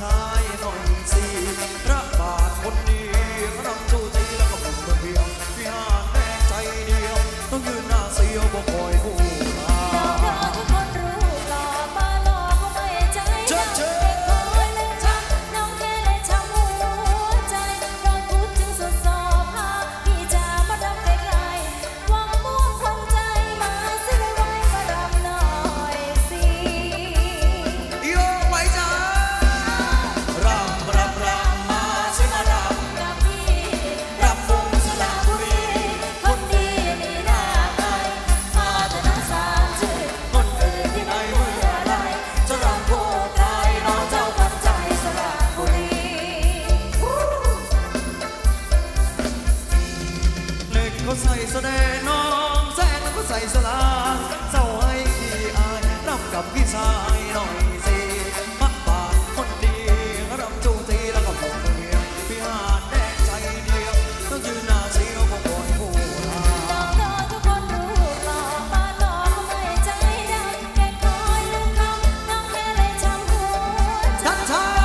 ชายฝนสีพระบาทคนดีพระนจูจีแล้วก็ผมเมือเพียงวิหารแดงใจเดียว ต้องยืนน้าเสียวบ่คยาใส่แสดงน้องแซงแล้วก็ใส่สลาเศร้าให้พี่อายรับกับพี่ชายหน่อยสิมักปากคนดีรับจูตีแล้วก็บอกเมียพี่หาดแดงใจเดียวต้องยืนหน้าเสียวก็ปวดหัวชัดชัย